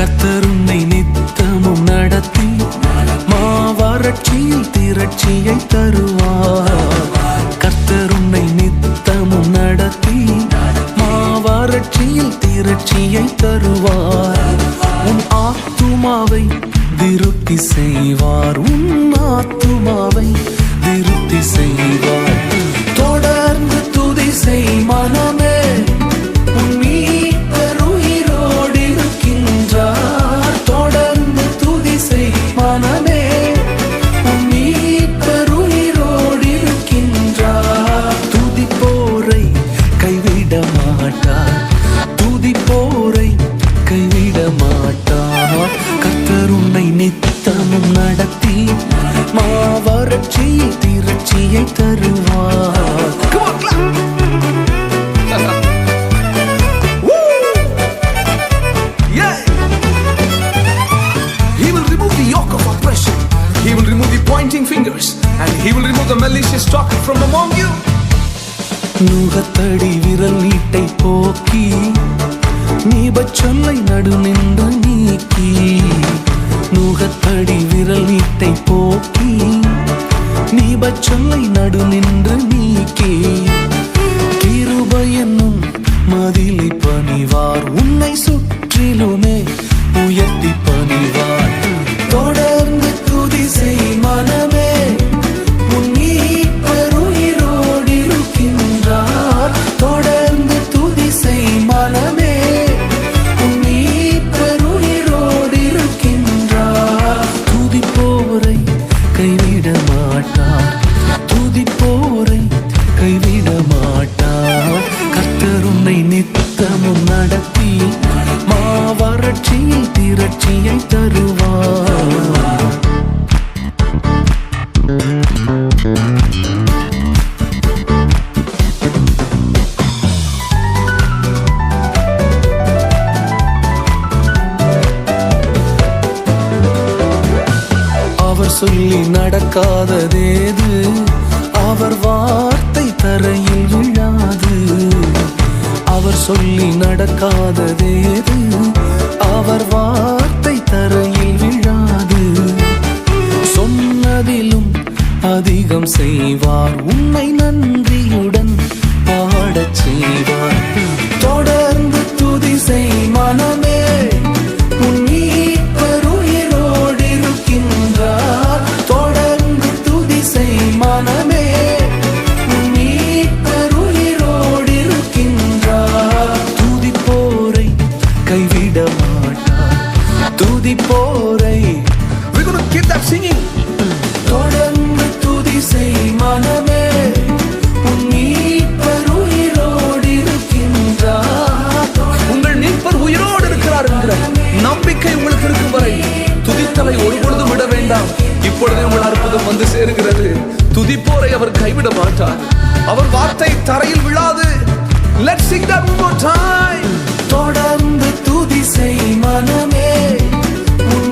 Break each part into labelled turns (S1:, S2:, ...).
S1: கர்த்தர் உன்னை
S2: walk from among you.
S1: நுகத்தடி விரல் நீட்டை போக்கி நீபச் சொல்லை நடு நின்று நீக்கி நுகத்தடி விரல் நீட்டை போக்கி நீபச் சொல்லை நடு நின்று நீக்கி கிருபை என்னும் மதிலை அவர் சொல்லி நடக்காததேது. அவர் வார்த்தை தரையில் விழாது. அவர் சொல்லி நடக்காததேது. அவர் வா அதிகம் செய்வார். உன்னை
S2: நன்றி துதித்தலை ஒருபொழுதும் விட வேண்டாம். இப்பொழுதே உங்கள் அற்புதம் வந்து சேருகிறது. துதிப்போரை அவர் கைவிட மாட்டார். அவர் வார்த்தை தரையில் விழாது. Let's sing that one more time.
S1: தொடர்ந்து துதி செய் மனமே. உன்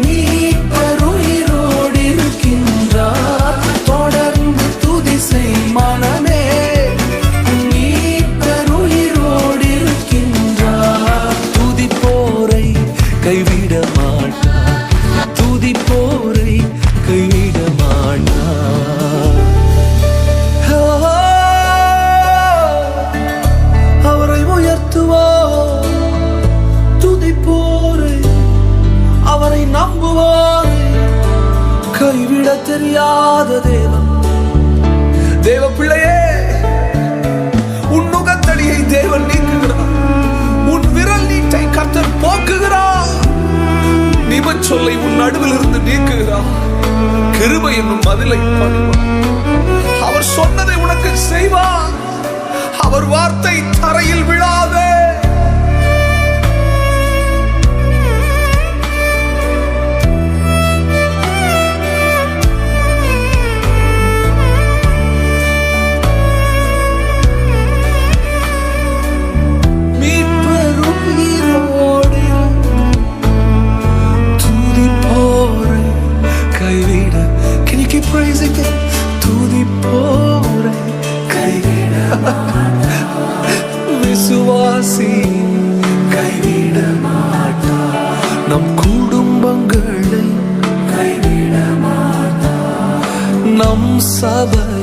S1: நம்புவார் கைவிட தெரியாத தேவன்.
S2: தேவ பிள்ளையே உன் நுகத்தடியை தேவன் நீக்குகிறார். உன் விரல் நீட்டை கத்தர் போக்குகிறார். நிபச் சொல்லை உன் நடுவில் இருந்து நீக்குகிறார். கிருபை என்னும் பதிலை அவர் சொன்னதை உனக்கு செய்வார். அவர் வார்த்தை தரையில்
S1: விழா sabah.